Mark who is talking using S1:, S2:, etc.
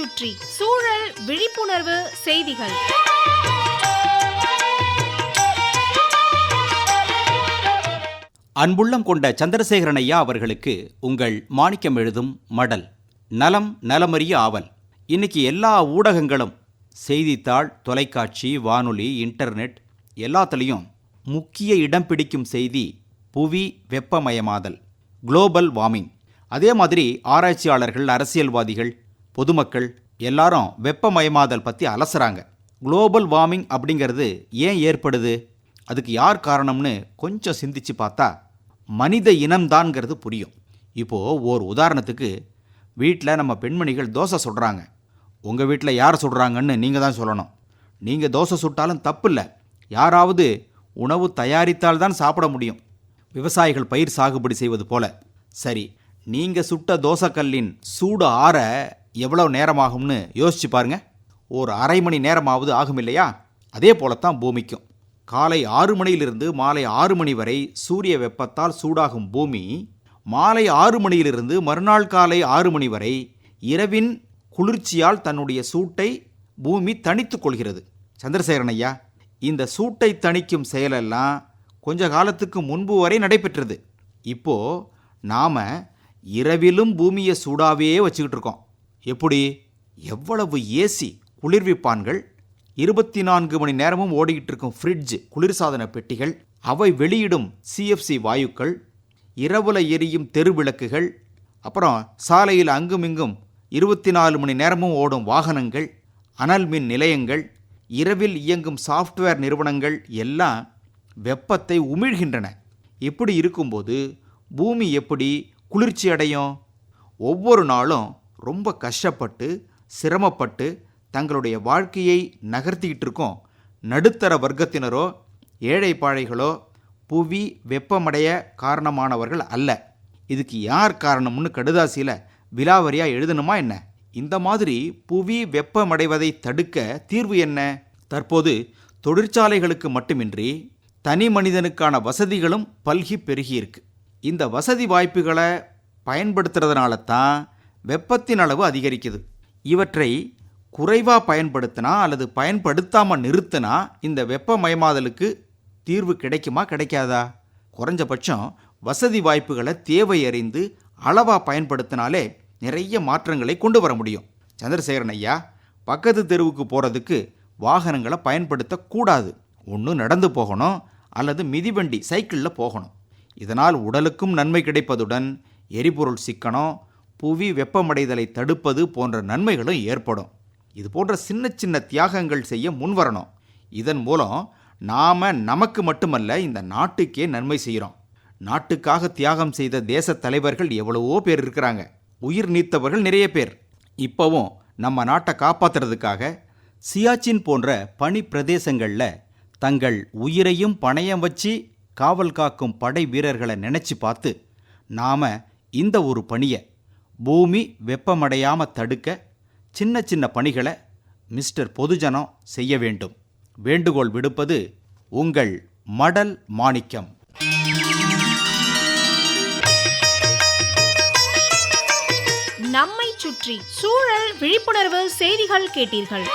S1: சுற்றி சூழல் விழிப்புணர்வு செய்திகள்.
S2: அன்புள்ளம் கொண்ட சந்திரசேகரன் ஐயா அவர்களுக்கு உங்கள் மாணிக்கம் எழுதும் மடல் நலம் நலமறிய ஆவல். இன்னைக்கு எல்லா ஊடகங்களும் செய்தித்தாள் தொலைக்காட்சி வானொலி இன்டர்நெட் எல்லாத்துலேயும் முக்கிய இடம் பிடிக்கும் செய்தி புவி வெப்பமயமாதல் குளோபல் வார்மிங். அதே மாதிரி ஆராய்ச்சியாளர்கள் அரசியல்வாதிகள் பொதுமக்கள் எல்லாரும் வெப்பமயமாதல் பற்றி அலசுறாங்க. குளோபல் வார்மிங் அப்படிங்கிறது ஏன் ஏற்படுது? அதுக்கு யார் காரணம்னு கொஞ்சம் சிந்திச்சு பார்த்தா மனித இனம்தான்ங்கிறது புரியும். இப்போது ஓர் உதாரணத்துக்கு வீட்டில் நம்ம பெண்மணிகள் தோசை சுடுறாங்க. உங்கள் வீட்டில் யார் சுடுறாங்கன்னு நீங்கள் தான் சொல்லணும். நீங்கள் தோசை சுட்டாலும் தப்பில்லை யாராவது உணவு தயாரித்தால் தான் சாப்பிட முடியும். விவசாயிகள் பயிர் சாகுபடி செய்வது போல. சரி நீங்கள் சுட்ட தோசைக்கல்லின் சூடு ஆற எவ்வளோ நேரமாகும்னு யோசிச்சு பாருங்க. ஒரு அரை மணி நேரமாவது ஆகும் இல்லையா அதே போலத்தான் பூமிக்கும். காலை ஆறு மணியிலிருந்து மாலை ஆறு மணி வரை சூரிய வெப்பத்தால் சூடாகும் பூமி மாலை ஆறு மணியிலிருந்து மறுநாள் காலை ஆறு மணி வரை இரவின் குளிர்ச்சியால் தன்னுடைய சூட்டை பூமி தணித்துக் கொள்கிறது. சந்திரசேகரன் ஐயா இந்த சூட்டை தணிக்கும் செயலெல்லாம் கொஞ்ச காலத்துக்கு முன்பு வரை நடைபெற்றது. இப்போ நாம இரவிலும் பூமியை சூடாவே வச்சுக்கிட்டு இருக்கோம். எப்படி? எவ்வளவு ஏசி குளிர்விப்பான்கள் இருபத்தி நான்கு மணி நேரமும் ஓடிக்கிட்டு இருக்கும் ஃப்ரிட்ஜ் குளிர்சாதன பெட்டிகள். அவை வெளியிடும் சிஎஃப்சி வாயுக்கள். இரவுல எரியும் தெருவிளக்குகள் அப்புறம் சாலையில் அங்குமிங்கும் இருபத்தி நாலு மணி நேரமும் ஓடும் வாகனங்கள். அனல் மின் நிலையங்கள். இரவில் இயங்கும் சாஃப்ட்வேர் நிறுவனங்கள் எல்லாம் வெப்பத்தை உமிழ்கின்றன. இப்படி இருக்கும்போது பூமி எப்படி குளிர்ச்சி அடையும் ஒவ்வொரு நாளும் ரொம்ப கஷ்டப்பட்டு சிரமப்பட்டு தங்களுடைய வாழ்க்கையை நகர்த்திக்கிட்டு இருக்கோம். நடுத்தர வர்க்கத்தினரோ ஏழை பாழைகளோ புவி வெப்பமடைய காரணமானவர்கள் அல்ல. இதுக்கு யார் காரணம்னு கடுதாசியில் விலாவரியாக எழுதணுமா என்ன? இந்த மாதிரி புவி வெப்பமடைவதை தடுக்க தீர்வு என்ன? தற்போது தொழிற்சாலைகளுக்கு மட்டுமின்றி தனி மனிதனுக்கான வசதிகளும் பல்கி பெருகியிருக்கு இந்த வசதி வாய்ப்புகளை பயன்படுத்துறதுனால தான் வெப்பத்தின் அளவு அதிகரிக்குது. இவற்றை குறைவாக பயன்படுத்தினா அல்லது பயன்படுத்தாமல் நிறுத்தினா இந்த வெப்பமயமாதலுக்கு தீர்வு கிடைக்குமா கிடைக்காதா? குறைஞ்சபட்சம் வசதி வாய்ப்புகளை தேவை அறிந்து அளவாக பயன்படுத்தினாலே நிறைய மாற்றங்களை கொண்டு வர முடியும். சந்திரசேகரன் ஐயா பக்கத்து தெருவுக்கு போகிறதுக்கு வாகனங்களை பயன்படுத்தக்கூடாது. ஒன்று நடந்து போகணும் அல்லது மிதிவண்டி சைக்கிளில் போகணும். இதனால் உடலுக்கும் நன்மை கிடைப்பதுடன் எரிபொருள் சிக்கனம் புவி வெப்பமடைதலை தடுப்பது போன்ற நன்மைகளும் ஏற்படும். இது போன்ற சின்ன சின்ன தியாகங்கள் செய்ய முன்வரணும். இதன் மூலம் நாம் நமக்கு மட்டுமல்ல இந்த நாட்டுக்கே நன்மை செய்கிறோம் நாட்டுக்காக தியாகம் செய்த தேச தலைவர்கள் எவ்வளவோ பேர் இருக்கிறாங்க. உயிர் நீத்தவர்கள் நிறைய பேர். இப்போவும் நம்ம நாட்டை காப்பாற்றுறதுக்காக சியாச்சின் போன்ற பனி பிரதேசங்களில் தங்கள் உயிரையும் பணயம் வச்சு காவல் காக்கும் படை வீரர்களை நினச்சி பார்த்து நாம் இந்த ஒரு பணியை பூமி வெப்பமடையாமல் தடுக்க சின்ன சின்ன பணிகளை மிஸ்டர் பொதுஜனம் செய்ய வேண்டும். வேண்டுகோள் விடுப்பது உங்கள் மடல் மாணிக்கம்.
S1: நம்மை சுற்றி சூழல் விழிப்புணர்வு செய்திகள் கேட்டீர்கள்.